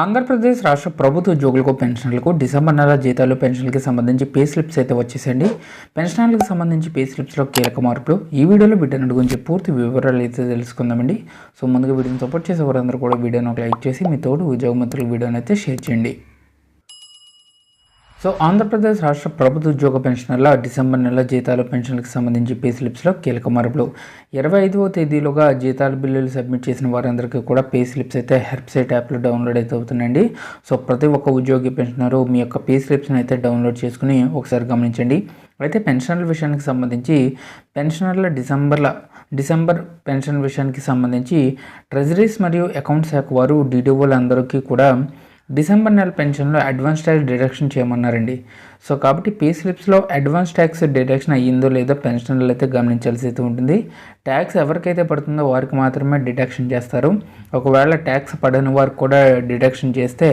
ఆంధ్రప్రదేశ్ రాష్ట్ర ప్రభుత్వ ఉద్యోగులకు పెన్షన్లకు డిసెంబర్ నెల జీతాలు పెన్షన్లకి సంబంధించి పే స్లిప్స్ అయితే వచ్చేసండి పెన్షన్లకు సంబంధించి పే స్లిప్స్లో కీలక మార్పులు. ఈ వీడియోలో వీటన్నిటి గురించి పూర్తి వివరాలు అయితే తెలుసుకుందామండి. సో ముందుగా వీడియోని సపోర్ట్ చేసే వారందరూ కూడా వీడియోని ఒక లైక్ చేసి మీ తోడు ఉద్యోగ మిత్రులు వీడియోని అయితే షేర్ చేయండి. సో ఆంధ్రప్రదేశ్ రాష్ట్ర ప్రభుత్వ ఉద్యోగ పెన్షనర్ల డిసెంబర్ నెల జీతాలు పెన్షన్లకు సంబంధించి పే స్లిప్స్లో కీలక మార్పులు. ఇరవై ఐదవ తేదీలోగా జీతాల బిల్లులు సబ్మిట్ చేసిన వారందరికీ కూడా పే స్లిప్స్ అయితే హెర్బ్సైట్ యాప్లో డౌన్లోడ్ అయితే అవుతుందండి సో ప్రతి ఒక్క ఉద్యోగి పెన్షనరు మీ యొక్క పే స్లిప్స్ని అయితే డౌన్లోడ్ చేసుకుని ఒకసారి గమనించండి. అయితే పెన్షనర్ల విషయానికి సంబంధించి పెన్షనర్ల డిసెంబర్ల డిసెంబర్ పెన్షన్ విషయానికి సంబంధించి ట్రెజరీస్ మరియు అకౌంట్ శాఖ వారు డీడీఓలందరికీ కూడా డిసెంబర్ నెల పెన్షన్లో అడ్వాన్స్ ట్యాక్స్ డిడక్షన్ చేయమన్నారండి. సో కాబట్టి పే స్లిప్స్లో అడ్వాన్స్ ట్యాక్స్ డిడక్షన్ అయ్యిందో లేదో పెన్షనర్లు అయితే గమనించాల్సి అయితే ఉంటుంది. ట్యాక్స్ ఎవరికైతే పడుతుందో వారికి మాత్రమే డిడక్షన్ చేస్తారు. ఒకవేళ ట్యాక్స్ పడని వారికి కూడా డిడక్షన్ చేస్తే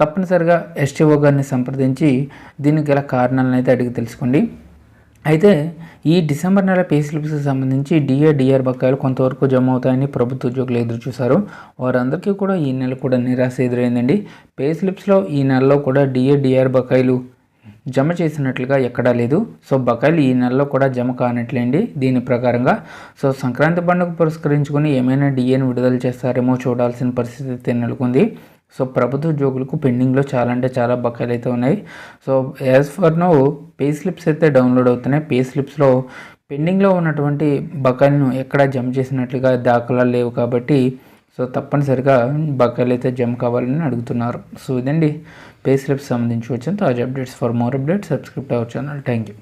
తప్పనిసరిగా ఎస్టీఓ గారిని సంప్రదించి దీనికి గల కారణాలను అయితే అడిగి తెలుసుకోండి. అయితే ఈ డిసెంబర్ నెల పే స్లిప్స్కి సంబంధించి డిఏ డిఆర్ బకాయిలు కొంతవరకు జమ అవుతాయని ప్రభుత్వ ఉద్యోగులు ఎదురు చూశారు. వారందరికీ కూడా ఈ నెల కూడా నిరాశ ఎదురైందండి. పే స్లిప్స్లో ఈ నెలలో కూడా డిఏ డిఆర్ బకాయిలు జమ చేసినట్లుగా ఎక్కడా లేదు. సో బకాయిలు ఈ నెలలో కూడా జమ కానట్లేండి దీని ప్రకారంగా. సో సంక్రాంతి పండుగ పురస్కరించుకొని ఏమైనా డిఏని విడుదల చేస్తారేమో చూడాల్సిన పరిస్థితి నెలకొంది. సో ప్రభుత్వ ఉద్యోగులకు పెండింగ్లో చాలా అంటే చాలా బకాయిలు అయితే ఉన్నాయి. So as far no pay slips అయితే డౌన్లోడ్ అవుతున్నాయి. పే స్లిప్స్లో పెండింగ్లో ఉన్నటువంటి బకాయిలను ఎక్కడ జమ చేసినట్లుగా దాఖలాలు లేవు కాబట్టి సో తప్పనిసరిగా బకాయిలు అయితే జమ కావాలని అడుగుతున్నారు. సో ఇదండి. పే స్లిప్స్ సంబంధించి వచ్చిన తాజా updates for more updates subscribe our channel thank you